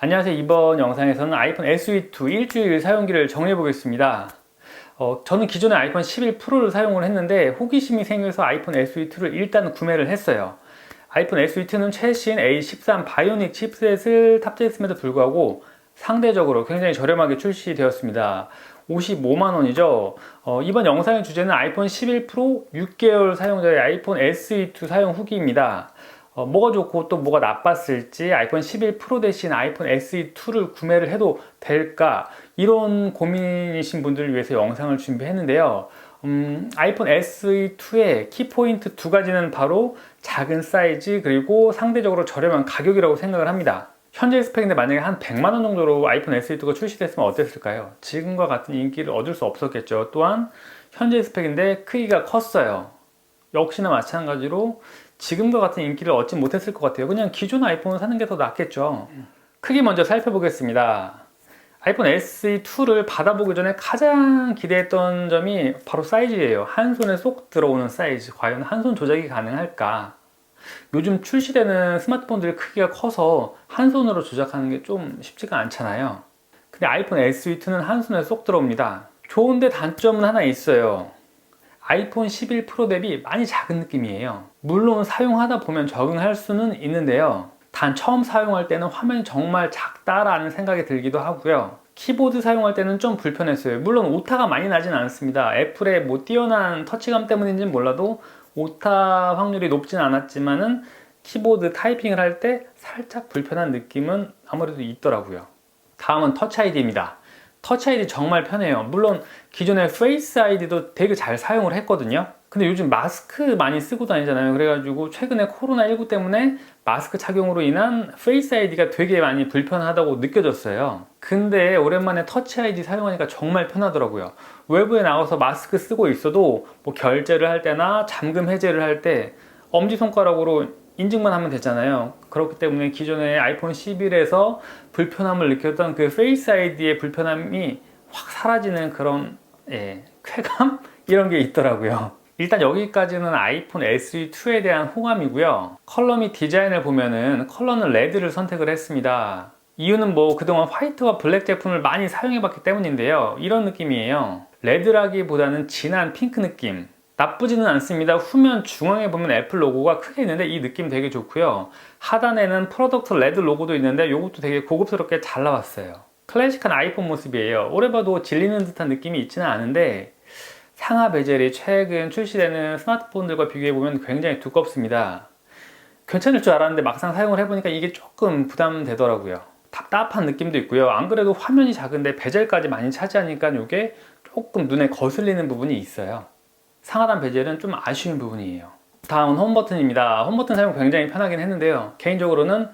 안녕하세요. 이번 영상에서는 아이폰 SE2 일주일 사용기를 정리해 보겠습니다. 어, 저는 기존에 아이폰 11 프로를 사용을 했는데 호기심이 생겨서 아이폰 SE2를 일단 구매를 했어요. 아이폰 SE2는 최신 A13 바이오닉 칩셋을 탑재했음에도 불구하고 상대적으로 굉장히 저렴하게 출시되었습니다. 55만 원이죠. 어, 이번 영상의 주제는 아이폰 11 프로 6개월 사용자의 아이폰 SE2 사용 후기입니다. 어, 뭐가 좋고 또 뭐가 나빴을지 아이폰 11 프로 대신 아이폰 SE2를 구매를 해도 될까 이런 고민이신 분들을 위해서 영상을 준비했는데요. 음, 아이폰 SE2의 키포인트 두 가지는 바로 작은 사이즈 그리고 상대적으로 저렴한 가격이라고 생각을 합니다. 현재 스펙인데 만약에 한 100만 원 정도로 아이폰 SE2가 출시됐으면 어땠을까요? 지금과 같은 인기를 얻을 수 없었겠죠. 또한 현재 스펙인데 크기가 컸어요. 역시나 마찬가지로 지금과 같은 인기를 얻지 못했을 것 같아요. 그냥 기존 아이폰을 사는 게 더 낫겠죠. 크기 먼저 살펴보겠습니다. 아이폰 SE2를 받아보기 전에 가장 기대했던 점이 바로 사이즈예요. 한 손에 쏙 들어오는 사이즈. 과연 한 손 조작이 가능할까? 요즘 출시되는 스마트폰들 크기가 커서 한 손으로 조작하는 게 좀 쉽지가 않잖아요. 근데 아이폰 SE2는 한 손에 쏙 들어옵니다. 좋은데 단점은 하나 있어요. 아이폰 11 프로 대비 많이 작은 느낌이에요. 물론 사용하다 보면 적응할 수는 있는데요. 단 처음 사용할 때는 화면이 정말 작다라는 생각이 들기도 하고요. 키보드 사용할 때는 좀 불편했어요. 물론 오타가 많이 나진 않습니다. 애플의 뭐 뛰어난 터치감 때문인지는 몰라도 오타 확률이 높진 않았지만은 키보드 타이핑을 할 때 살짝 불편한 느낌은 아무래도 있더라고요. 다음은 터치 아이디입니다. 터치 아이디 정말 편해요. 물론 기존에 페이스 아이디도 되게 잘 사용을 했거든요. 근데 요즘 마스크 많이 쓰고 다니잖아요. 그래가지고 최근에 코로나19 때문에 마스크 착용으로 인한 페이스 아이디가 되게 많이 불편하다고 느껴졌어요. 근데 오랜만에 터치 아이디 사용하니까 정말 편하더라고요. 외부에 나가서 마스크 쓰고 있어도 뭐 결제를 할 때나 잠금 해제를 할 때 엄지손가락으로 인증만 하면 되잖아요. 그렇기 때문에 기존에 아이폰 11에서 불편함을 느꼈던 그 페이스 아이디의 불편함이 확 사라지는 그런 예, 쾌감 이런 게 있더라고요. 일단 여기까지는 아이폰 SE2에 대한 호감이고요. 컬러 및 디자인을 보면은 컬러는 레드를 선택을 했습니다. 이유는 뭐 그동안 화이트와 블랙 제품을 많이 사용해 봤기 때문인데요. 이런 느낌이에요. 레드라기보다는 진한 핑크 느낌. 나쁘지는 않습니다. 후면 중앙에 보면 애플 로고가 크게 있는데 이 느낌 되게 좋고요. 하단에는 프로덕트 레드 로고도 있는데 이것도 되게 고급스럽게 잘 나왔어요. 클래식한 아이폰 모습이에요. 오래 봐도 질리는 듯한 느낌이 있지는 않은데 상하 베젤이 최근 출시되는 스마트폰들과 비교해보면 굉장히 두껍습니다. 괜찮을 줄 알았는데 막상 사용을 해보니까 이게 조금 부담되더라고요. 답답한 느낌도 있고요. 안 그래도 화면이 작은데 베젤까지 많이 차지하니까 이게 조금 눈에 거슬리는 부분이 있어요. 상하단 베젤은 좀 아쉬운 부분이에요. 다음은 홈 버튼입니다. 홈 버튼 사용 굉장히 편하긴 했는데요. 개인적으로는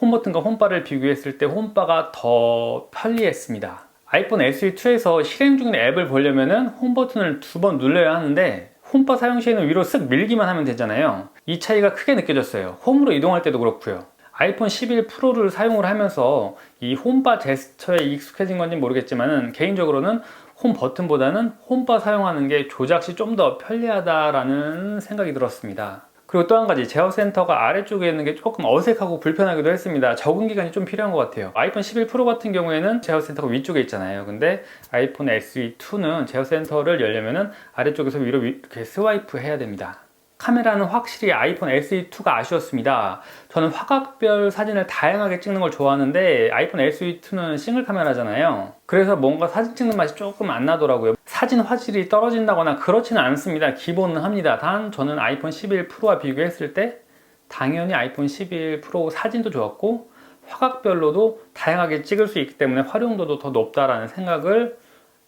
홈 버튼과 홈바를 비교했을 때 홈바가 더 편리했습니다. 아이폰 SE2에서 실행 중인 앱을 보려면은 홈 버튼을 두 번 눌러야 하는데 홈바 사용 시에는 위로 쓱 밀기만 하면 되잖아요. 이 차이가 크게 느껴졌어요. 홈으로 이동할 때도 그렇고요. 아이폰 11 프로를 사용을 하면서 이 홈바 제스처에 익숙해진 건지 모르겠지만은 개인적으로는 홈 버튼보다는 홈바 사용하는 게 조작 시 좀 더 편리하다라는 생각이 들었습니다. 그리고 또 한 가지 제어 센터가 아래쪽에 있는 게 조금 어색하고 불편하기도 했습니다. 적응 기간이 좀 필요한 것 같아요. 아이폰 11 프로 같은 경우에는 제어 센터가 위쪽에 있잖아요. 근데 아이폰 SE2는 제어 센터를 열려면은 아래쪽에서 위로 이렇게 스와이프 해야 됩니다. 카메라는 확실히 아이폰 SE2가 아쉬웠습니다. 저는 화각별 사진을 다양하게 찍는 걸 좋아하는데 아이폰 SE2는 싱글 카메라잖아요. 그래서 뭔가 사진 찍는 맛이 조금 안 나더라고요. 사진 화질이 떨어진다거나 그렇지는 않습니다. 기본은 합니다. 단 저는 아이폰 11 프로와 비교했을 때 당연히 아이폰 11 프로 사진도 좋았고 화각별로도 다양하게 찍을 수 있기 때문에 활용도도 더 높다라는 생각을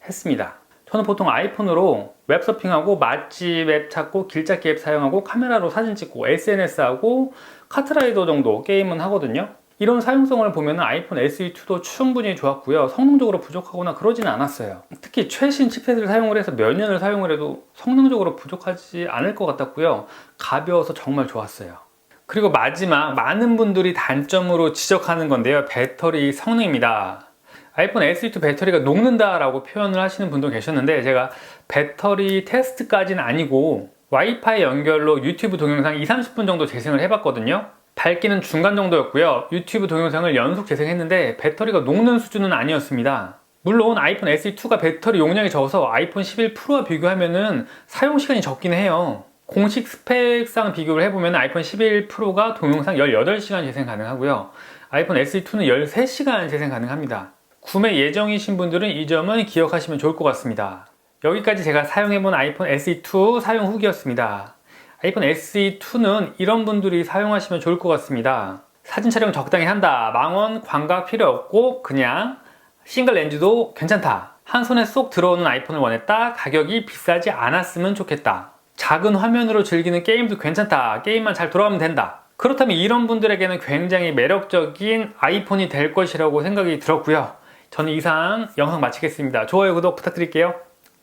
했습니다. 저는 보통 아이폰으로 웹서핑하고 맛집 앱 찾고 길찾기 앱 사용하고 카메라로 사진 찍고 SNS하고 카트라이더 정도 게임은 하거든요. 이런 사용성을 보면 아이폰 SE2도 충분히 좋았고요. 성능적으로 부족하거나 그러지는 않았어요. 특히 최신 칩셋을 사용을 해서 몇 년을 사용을 해도 성능적으로 부족하지 않을 것 같았고요. 가벼워서 정말 좋았어요. 그리고 마지막 많은 분들이 단점으로 지적하는 건데요. 배터리 성능입니다. 아이폰 SE2 배터리가 녹는다라고 표현을 하시는 분도 계셨는데 제가 배터리 테스트까지는 아니고 와이파이 연결로 유튜브 동영상 2, 30분 정도 재생을 해봤거든요. 밝기는 중간 정도였고요. 유튜브 동영상을 연속 재생했는데 배터리가 녹는 수준은 아니었습니다. 물론 아이폰 SE2가 배터리 용량이 적어서 아이폰 11 프로와 비교하면은 사용 시간이 적긴 해요. 공식 스펙상 비교를 해보면 아이폰 11 프로가 동영상 18시간 재생 가능하고요. 아이폰 SE2는 13시간 재생 가능합니다. 구매 예정이신 분들은 이 점은 기억하시면 좋을 것 같습니다. 여기까지 제가 사용해본 아이폰 SE2 사용 후기였습니다. 아이폰 SE2는 이런 분들이 사용하시면 좋을 것 같습니다. 사진 촬영 적당히 한다. 망원, 광각 필요 없고 그냥 싱글 렌즈도 괜찮다. 한 손에 쏙 들어오는 아이폰을 원했다. 가격이 비싸지 않았으면 좋겠다. 작은 화면으로 즐기는 게임도 괜찮다. 게임만 잘 돌아가면 된다. 그렇다면 이런 분들에게는 굉장히 매력적인 아이폰이 될 것이라고 생각이 들었고요. 저는 이상 영상 마치겠습니다. 좋아요, 구독 부탁드릴게요.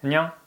안녕.